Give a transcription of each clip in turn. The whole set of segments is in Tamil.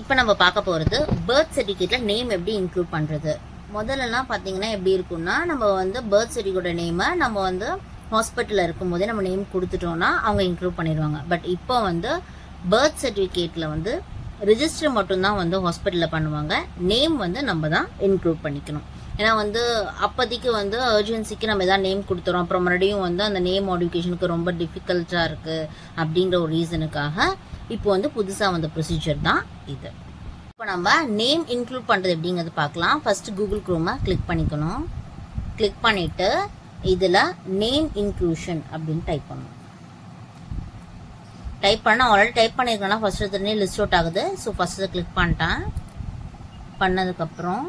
இப்போ நம்ம பார்க்க போகிறது பர்த் சர்டிஃபிகேட்டில் நேம் எப்படி இன்க்ளூட் பண்ணுறது முதல்லலாம் பார்த்தீங்கன்னா எப்படி இருக்கும்னா நம்ம வந்து பர்த் சர்டிஃபிகேட்டோட நேமை நம்ம வந்து ஹாஸ்பிட்டலில் இருக்கும்போதே நம்ம நேம் கொடுத்துட்டோம்னா அவங்க இன்க்ளூட் பண்ணிடுவாங்க. பட் இப்போ வந்து பர்த் சர்டிஃபிகேட்டில் வந்து ரிஜிஸ்டர் மட்டும்தான் வந்து ஹாஸ்பிட்டலில் பண்ணுவாங்க. நேம் வந்து நம்ம தான் இன்க்ளூட் பண்ணிக்கணும். ஏன்னா வந்து அப்போதைக்கு வந்து அர்ஜென்சிக்கு நம்ம எதாவது நேம் கொடுத்துறோம். அப்புறம் மறுபடியும் வந்து அந்த நேம் மாடிஃபிகேஷனுக்கு ரொம்ப டிஃபிகல்ட்டாக இருக்குது அப்படின்ற ஒரு ரீசனுக்காக இப்போ வந்து புதுசாக வந்த ப்ரொசீஜர் தான் இது. இப்போ நம்ம நேம் இன்க்ளூட் பண்ணுறது எப்படிங்கிறது பார்க்கலாம். ஃபஸ்ட்டு கூகுள் குரோமை கிளிக் பண்ணிக்கணும். கிளிக் பண்ணிவிட்டு இதில் நேம் இன்க்ளூஷன் அப்படின்னு டைப் பண்ணணும். டைப் பண்ண ஆல்ரெடி டைப் பண்ணியிருக்கேன்னா ஃபர்ஸ்ட் எடுத்துனே லிஸ்ட் அவுட் ஆகுது. ஸோ ஃபஸ்ட்டு கிளிக் பண்ணிட்டேன். பண்ணதுக்கப்புறம்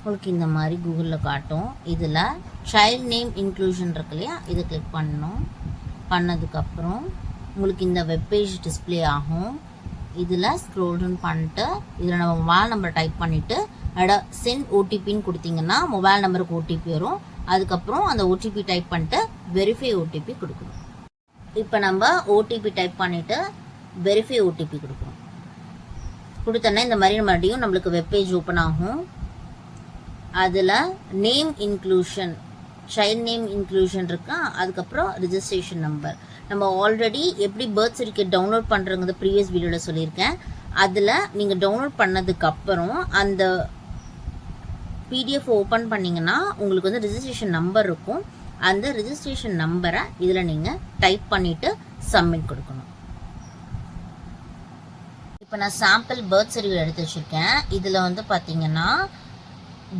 உங்களுக்கு இந்த மாதிரி கூகுளில் காட்டும். இதில் சைல்ட் நேம் இன்க்ளூஷன் இருக்கு இல்லையா? இதை கிளிக் பண்ணணும். பண்ணதுக்கப்புறம் உங்களுக்கு இந்த வெப்பேஜ் டிஸ்ப்ளே ஆகும். இதில் ஸ்க்ரோல்டன் பண்ணிட்டு இதில் நம்ம மொபைல் நம்பர் டைப் பண்ணிவிட்டு அட சென்ட் ஓடிபின்னு கொடுத்தீங்கன்னா மொபைல் நம்பருக்கு ஓடிபி வரும். அதுக்கப்புறம் அந்த ஓடிபி டைப் பண்ணிட்டு வெரிஃபை ஓடிபி கொடுக்கணும். இப்போ நம்ம ஓடிபி டைப் பண்ணிவிட்டு வெரிஃபை ஓடிபி கொடுக்கணும். கொடுத்தோன்னா இந்த மாதிரி மறுபடியும் நம்மளுக்கு வெப்பேஜ் ஓப்பன் ஆகும். அதில் name inclusion child name inclusion இருக்கா? அதுக்கப்புறம் ரிஜிஸ்ட்ரேஷன் நம்பர் நம்ம ஆல்ரெடி எப்படி பர்த் சர்டிஃபிகேட் டவுன்லோட் பண்ணுறங்கிறத ப்ரீவியஸ் வீடியோவில் சொல்லியிருக்கேன். அதில் நீங்கள் டவுன்லோட் பண்ணதுக்கப்புறம் அந்த பிடிஎஃப் ஓப்பன் பண்ணிங்கன்னா உங்களுக்கு வந்து ரிஜிஸ்ட்ரேஷன் நம்பர் இருக்கும். அந்த ரிஜிஸ்ட்ரேஷன் நம்பரை இதில் நீங்கள் டைப் பண்ணிவிட்டு சப்மிட் கொடுக்கணும். இப்போ நான் சாம்பிள் பர்த் சர்டிஃபிகேட் எடுத்து வச்சுருக்கேன். இதில் வந்து பார்த்தீங்கன்னா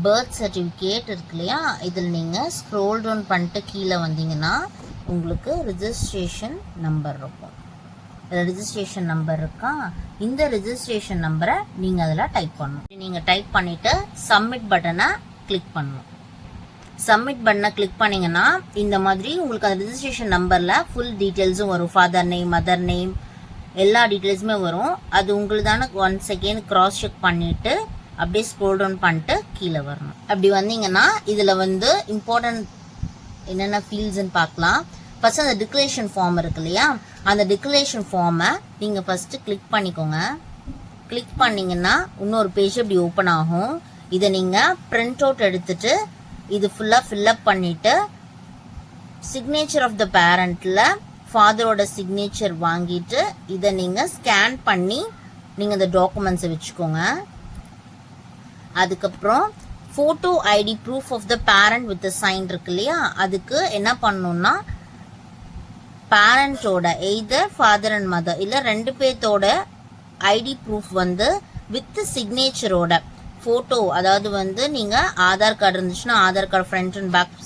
பர்த் சர்டிஃபிகேட் இருக்கு இல்லையா இதில் நீங்கள் ஸ்க்ரோல் டவுன் பண்ணிட்டு கீழே வந்தீங்கன்னா உங்களுக்கு ரிஜிஸ்ட்ரேஷன் நம்பர் இருக்கும். ரிஜிஸ்ட்ரேஷன் நம்பர் இருக்கா? இந்த ரிஜிஸ்ட்ரேஷன் நம்பரை நீங்கள் அதில் டைப் பண்ணணும். நீங்கள் டைப் பண்ணிவிட்டு சப்மிட் பட்டனை கிளிக் பண்ணணும். சப்மிட் பண்ண கிளிக் பண்ணீங்கன்னா இந்த மாதிரி உங்களுக்கு அந்த ரிஜிஸ்ட்ரேஷன் நம்பரில் ஃபுல் டீட்டெயில்ஸும் வரும். ஃபாதர் நேம் மதர் நேம் எல்லா டீட்டெயில்ஸுமே வரும். அது உங்களுதான ஒன் செகண்ட் க்ராஸ் செக் பண்ணிவிட்டு அப்படியே ஸ்க்ரோல் டவுன் பண்ணிட்டு கீழே வரணும். அப்படி வந்தீங்கன்னா இதில் வந்து இம்பார்ட்டன்ட் என்னென்ன ஃபீல்ட்ஸ்ன்னு பார்க்கலாம். ஃபஸ்ட் அந்த டிக்ளரேஷன் ஃபார்ம் இருக்கு இல்லையா? அந்த டிக்ளரேஷன் ஃபார்மை நீங்கள் ஃபஸ்ட்டு கிளிக் பண்ணிக்கோங்க. கிளிக் பண்ணிங்கன்னா இன்னொரு பேஜ் இப்படி ஓப்பன் ஆகும். இதை நீங்கள் பிரிண்ட் அவுட் எடுத்துட்டு இது ஃபுல்லாக ஃபில்லப் பண்ணிவிட்டு சிக்னேச்சர் ஆஃப் த பேரண்ட்டில் ஃபாதரோட சிக்னேச்சர் வாங்கிட்டு இதை நீங்கள் ஸ்கேன் பண்ணி நீங்கள் இந்த டாக்குமெண்ட்ஸை வச்சுக்கோங்க. அதுக்கப்புறம் photo ID proof of the parent with sign இருக்கு இல்லையா? அதுக்கு என்ன பண்ணணும்னா பேரண்ட்டோட எய்தர் ஃபாதர் அண்ட் மதர் இல்லை ரெண்டு பேர்த்தோட ஐடி ப்ரூஃப் வந்து வித் சிக்னேச்சரோட ஃபோட்டோ அதாவது வந்து நீங்கள் ஆதார் கார்டு இருந்துச்சுன்னா Aadhaar card front and back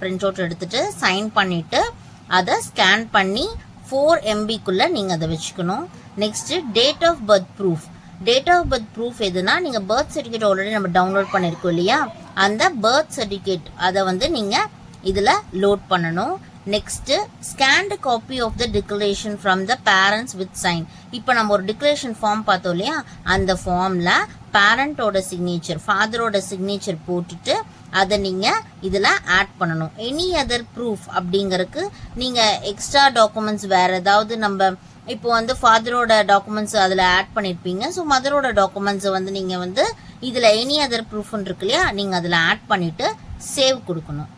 print out எடுத்துட்டு சைன் பண்ணிவிட்டு அதை ஸ்கேன் பண்ணி ஃபோர் எம்பிக்குள்ளே நீங்கள் அதை வச்சுக்கணும். Next date of birth proof date of birth proof எதுனா நீங்கள் பர்த் சர்டிஃபிகேட் ஆல்ரெடி நம்ம டவுன்லோட் பண்ணியிருக்கோம் இல்லையா? அந்த பர்த் சர்டிஃபிகேட் அதை வந்து நீங்கள் இதில் லோட் பண்ணணும். Next scanned copy of the declaration from the parents with sign இப்போ நம்ம ஒரு டிக்ளரேஷன் ஃபார்ம் பார்த்தோம் இல்லையா? அந்த ஃபார்மில் பேரண்ட்டோட சிக்னேச்சர் ஃபாதரோட சிக்னேச்சர் போட்டுட்டு அதை நீங்கள் இதில் ஆட் பண்ணணும். எனி அதர் ப்ரூஃப் அப்படிங்கிறதுக்கு நீங்கள் எக்ஸ்ட்ரா டாக்குமெண்ட்ஸ் வேறு ஏதாவது நம்ம இப்போ வந்து ஃபாதரோட டாக்குமெண்ட்ஸ் அதில் ஆட் பண்ணியிருப்பீங்க ஸோ மதரோட டாக்குமெண்ட்ஸை வந்து நீங்கள் வந்து இதில் எனி அதர் ப்ரூஃப்னு இருக்கு இல்லையா நீங்கள் அதில் ஆட் பண்ணிவிட்டு சேவ் கொடுக்கணும்.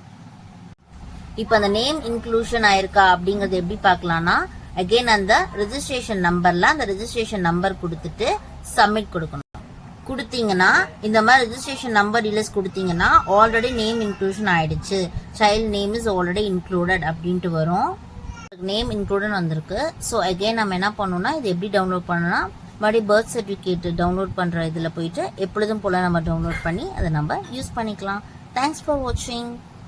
இப்போ அந்த நேம் இன்க்ளூஷன் ஆயிருக்கா அப்படிங்கிறது எப்படி பார்க்கலாம்னா அகைன் அந்த ரிஜிஸ்ட்ரேஷன் நம்பரில் அந்த ரிஜிஸ்ட்ரேஷன் நம்பர் கொடுத்துட்டு சப்மிட் கொடுக்கணும். கொடுத்தீங்கன்னா இந்த மாதிரி ரிஜிஸ்ட்ரேஷன் நம்பர் டீலர்ஸ் கொடுத்தீங்கன்னா ஆல்ரெடி நேம் இன்க்ளூஷன் ஆயிடுச்சு. Child name is already included அப்படின்ட்டு வரும். நேம் இன்க்ளூடன் வந்திருக்கு. ஸோ அகைன் நம்ம என்ன பண்ணணும்னா இது எப்படி டவுன்லோட் பண்ணணும்னா மறுபடியும் பர்த் சர்டிஃபிகேட் டவுன்லோட் பண்ணுற இதில் போயிட்டு எப்பொழுதும் போல் நம்ம டவுன்லோட் பண்ணி அதை நம்ம யூஸ் பண்ணிக்கலாம். தேங்க்ஸ் ஃபார் வாட்சிங்